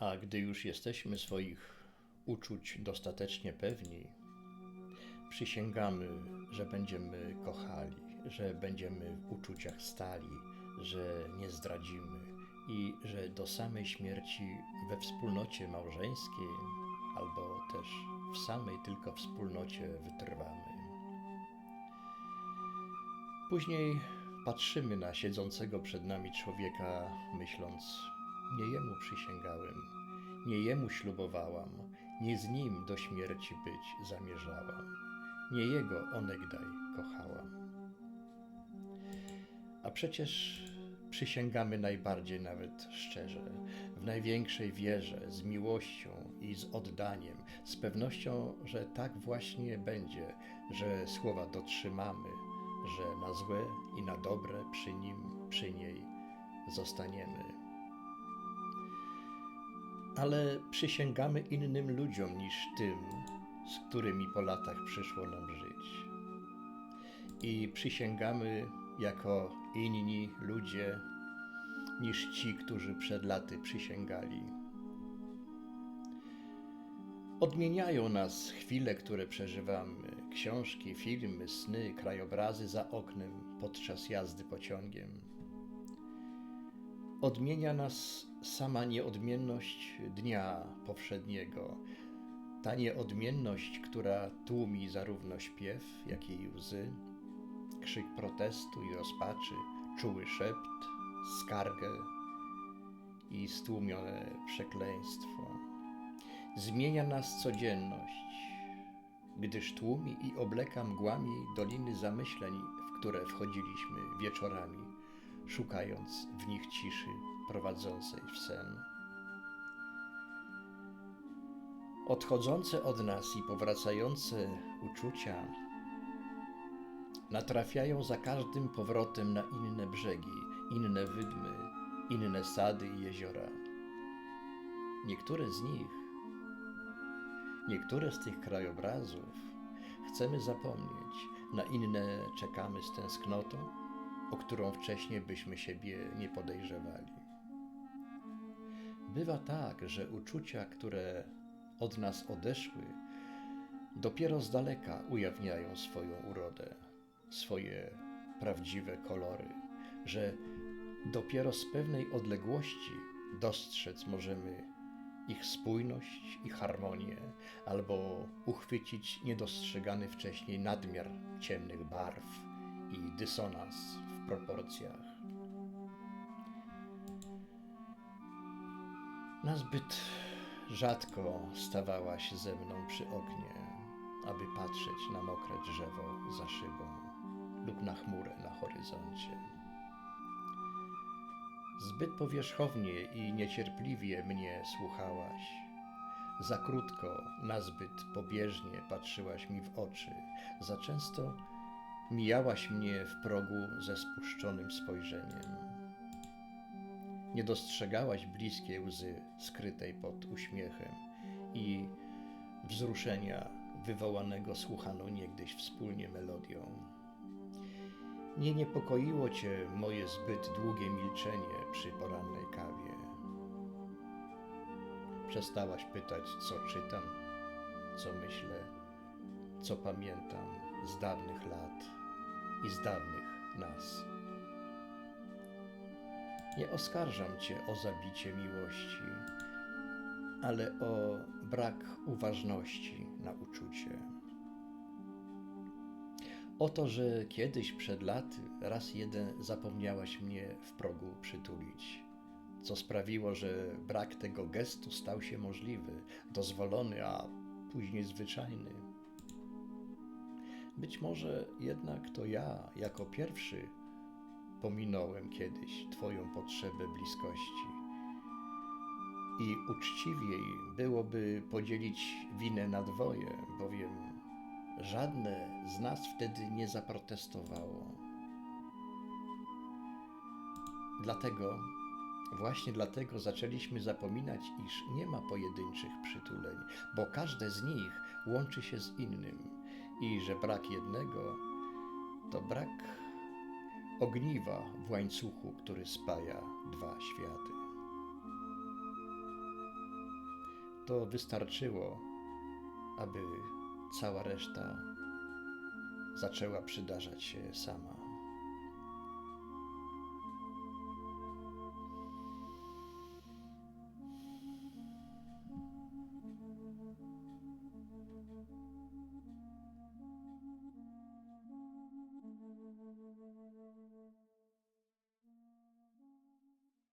A gdy już jesteśmy swoich uczuć dostatecznie pewni, przysięgamy, że będziemy kochali, że będziemy w uczuciach stali, że nie zdradzimy i że do samej śmierci we wspólnocie małżeńskiej albo też w samej tylko wspólnocie wytrwamy. Później patrzymy na siedzącego przed nami człowieka, myśląc: Nie jemu przysięgałem, nie jemu ślubowałam, nie z nim do śmierci być zamierzałam, nie jego onegdaj kochałam. A przecież przysięgamy najbardziej nawet szczerze, w największej wierze, z miłością i z oddaniem, z pewnością, że tak właśnie będzie, że słowa dotrzymamy, że na złe i na dobre przy nim, przy niej zostaniemy. Ale przysięgamy innym ludziom niż tym, z którymi po latach przyszło nam żyć. I przysięgamy jako inni ludzie niż ci, którzy przed laty przysięgali. Odmieniają nas chwile, które przeżywamy, książki, filmy, sny, krajobrazy za oknem podczas jazdy pociągiem. Odmienia nas sama nieodmienność dnia powszedniego, ta nieodmienność, która tłumi zarówno śpiew, jak i łzy, krzyk protestu i rozpaczy, czuły szept, skargę i stłumione przekleństwo. Zmienia nas codzienność, gdyż tłumi i obleka mgłami doliny zamyśleń, w które wchodziliśmy wieczorami, szukając w nich ciszy prowadzącej w sen. Odchodzące od nas i powracające uczucia natrafiają za każdym powrotem na inne brzegi, inne wydmy, inne sady i jeziora. Niektóre z nich, niektóre z tych krajobrazów chcemy zapomnieć, na inne czekamy z tęsknotą, o którą wcześniej byśmy siebie nie podejrzewali. Bywa tak, że uczucia, które od nas odeszły, dopiero z daleka ujawniają swoją urodę, swoje prawdziwe kolory, że dopiero z pewnej odległości dostrzec możemy ich spójność i harmonię, albo uchwycić niedostrzegany wcześniej nadmiar ciemnych barw i dysonans w proporcjach. Nazbyt rzadko stawałaś ze mną przy oknie, aby patrzeć na mokre drzewo za szybą lub na chmurę na horyzoncie. Zbyt powierzchownie i niecierpliwie mnie słuchałaś. Za krótko, nazbyt pobieżnie patrzyłaś mi w oczy, za często mijałaś mnie w progu ze spuszczonym spojrzeniem. Nie dostrzegałaś bliskie łzy skrytej pod uśmiechem i wzruszenia wywołanego słuchaną niegdyś wspólnie melodią. Nie niepokoiło cię moje zbyt długie milczenie przy porannej kawie. Przestałaś pytać, co czytam, co myślę, co pamiętam z dawnych lat i z dawnych nas. Nie oskarżam cię o zabicie miłości, ale o brak uważności na uczucie. O to, że kiedyś przed laty raz jeden zapomniałaś mnie w progu przytulić, co sprawiło, że brak tego gestu stał się możliwy, dozwolony, a później zwyczajny. Być może jednak to ja, jako pierwszy, pominąłem kiedyś Twoją potrzebę bliskości. I uczciwiej byłoby podzielić winę na dwoje, bowiem żadne z nas wtedy nie zaprotestowało. Dlatego, właśnie dlatego zaczęliśmy zapominać, iż nie ma pojedynczych przytuleń, bo każde z nich łączy się z innym i że brak jednego to brak ogniwa w łańcuchu, który spaja dwa światy. to wystarczyło, aby cała reszta zaczęła przydarzać się sama.